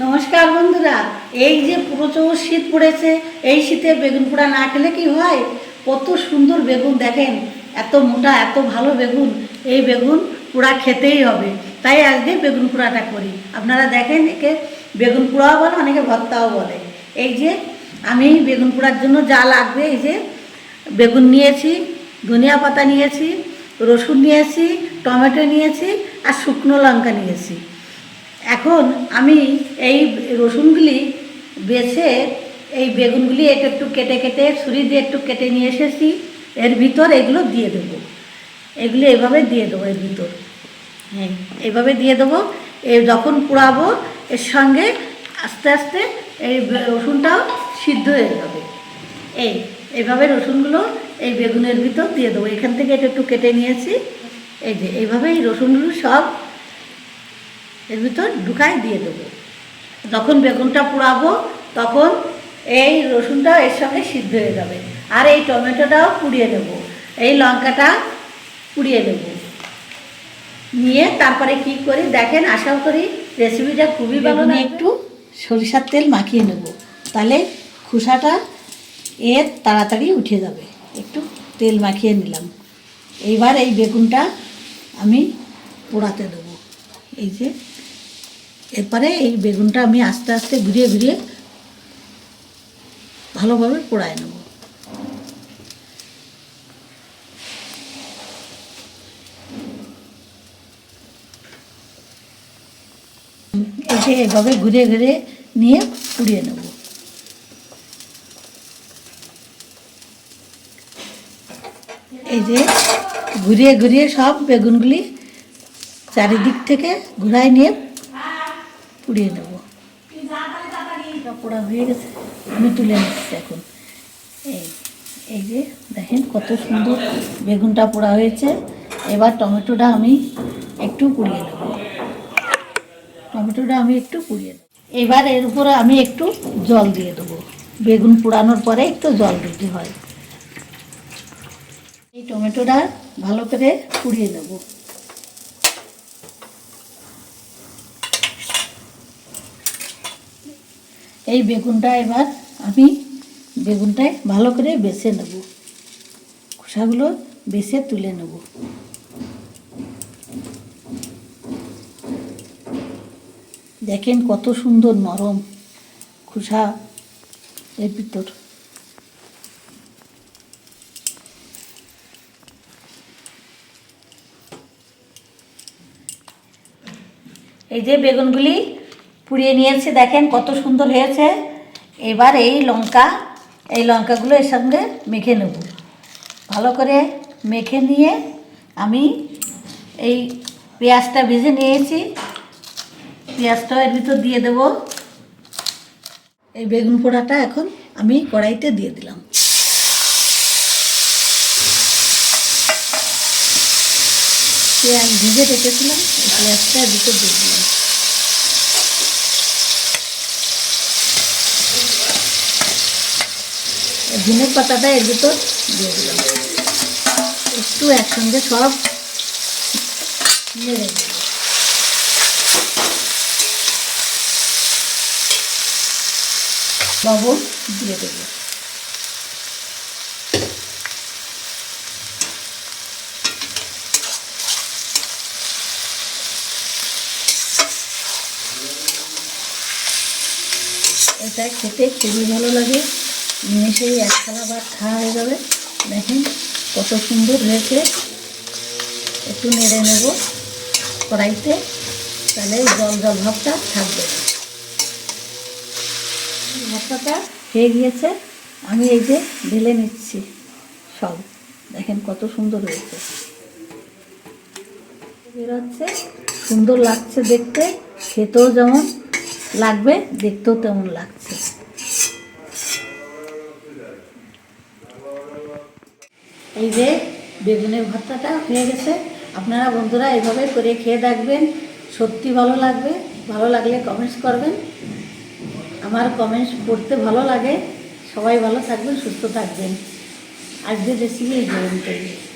নমস্কার বন্ধুরা, এই যে প্রচুর শীত পড়েছে, এই শীতে বেগুন পোড়া না খেলে কি হয়? কত সুন্দর বেগুন, দেখেন, এত মোটা, এত ভালো বেগুন, এই বেগুন পোড়া খেতেই হবে। তাই আজকে বেগুন পোড়াটা করি। আপনারা দেখেন একে বেগুন পোড়াও বলে, অনেকে ভর্তাও বলে। এই যে আমি বেগুন পোড়ার জন্য যা লাগবে, এই যে বেগুন নিয়েছি, ধনিয়া পাতা নিয়েছি, রসুন নিয়েছি, টমেটো নিয়েছি আর শুকনো লঙ্কা নিয়েছি। এখন আমি এই রসুনগুলি বেছে এই বেগুনগুলি একটু একটু কেটে কেটে ছুরি দিয়ে একটু কেটে নিয়ে এসেছি। এর ভিতর এগুলো দিয়ে দেবো। এগুলো এভাবে দিয়ে দেবো এর ভিতর। হ্যাঁ এইভাবে দিয়ে দেবো। এ যখন পোড়াবো, এর সঙ্গে আস্তে আস্তে এই রসুনটাও সিদ্ধ হয়ে যাবে। এই এইভাবে রসুনগুলো এই বেগুনের ভিতর দিয়ে দেবো। এখান থেকে এটা একটু কেটে নিয়েছি। এই যে এইভাবে এই রসুনগুলো সব এর ভিতর ঢুকাই দিয়ে দেবো। যখন বেগুনটা পোড়াবো তখন এই রসুনটাও এর সঙ্গে সিদ্ধ হয়ে যাবে। আর এই টমেটোটাও পুড়িয়ে নেব এই লঙ্কাটা পুড়িয়ে নেব নিয়ে তারপরে কি করি দেখেন আশা করি রেসিপিটা খুবই ভালো একটু সরিষার তেল মাখিয়ে নেব। তাহলে খোসাটা এর তাড়াতাড়ি উঠে যাবে। একটু তেল মাখিয়ে নিলাম। এইবার এই বেগুনটা আমি পোড়াতে দেবো। এই যে এরপরে এই বেগুনটা আমি আস্তে আস্তে ঘুরিয়ে ঘুরিয়ে ভালোভাবে পোড়ায় নেব। যে এভাবে ঘুরিয়ে ঘুরিয়ে নিয়ে পুড়িয়ে নেব। এই যে ঘুরিয়ে ঘুরিয়ে সব বেগুনগুলি চারিদিক থেকে ঘুরাই নিয়ে পুড়িয়ে নেব পোড়া হয়ে গেছে। আমি তুলে নিচ্ছি এখন। এই এই যে দেখেন কত সুন্দর বেগুনটা পোড়া হয়েছে। এবার টমেটোটা আমি একটু পুড়িয়ে নেব। টমেটোটা আমি একটু পুড়িয়ে দেবো এবার এর উপরে আমি একটু জল দিয়ে দেবো। বেগুন পোড়ানোর পরে একটু জল দিতে হয়। এই টমেটোটা ভালো করে পুড়িয়ে নেব। এই বেগুনটা এবার আমি বেগুনটায় ভালো করে বেছে নেব। খোসাগুলো বেছে তুলে নেব। দেখেন কত সুন্দর নরম খোসা এর ভিতর। এই যে বেগুনগুলি পুড়িয়ে নিয়েছি, দেখেন কত সুন্দর হয়েছে। এবার এই লঙ্কা, এই লঙ্কাগুলো এর সঙ্গে মেখে নেব। ভালো করে মেখে নিয়ে আমি এই পেঁয়াজটা ভেজে নিয়েছি। পেঁয়াজটা এর ভিতর দিয়ে দেব। এই বেগুন পোড়াটা এখন আমি কড়াইতে দিয়ে দিলাম। পেঁয়াজ ভেজে রেখেছিলাম পেঁয়াজটা এর ভিতর দিয়ে দিলাম। ধনের পাতাটা এর ভিতর দিয়ে দিলাম। একটু একসঙ্গে সব নেড়ে দেবো লবণ দিয়ে দেবো। এটা খেতে খুবই ভালো লাগে। নিমেষেই এক থালা ভাত খাওয়া হয়ে যাবে। দেখেন কত সুন্দর হয়েছে। একটু নেড়ে নেব। কড়াইতে তাহলে জল জল ভাবটা থাকবে। ভাতটা হয়ে গিয়েছে। আমি এই যে ঢেলে নিচ্ছি সব। দেখেন কত সুন্দর হয়েছে। বেরোচ্ছে সুন্দর লাগছে দেখতে। খেতেও যেমন লাগবে, দেখতেও তেমন লাগছে। এই যে বেগুনের ভর্তাটা হয়ে গেছে। আপনারা বন্ধুরা এভাবে করে খেয়ে দেখবেন। সত্যি ভালো লাগবে। ভালো লাগলে কমেন্টস করবেন। আমার কমেন্টস পড়তে ভালো লাগে। সবাই ভালো থাকবেন, সুস্থ থাকবেন। আজকে রেসিপি এই পর্যন্তই।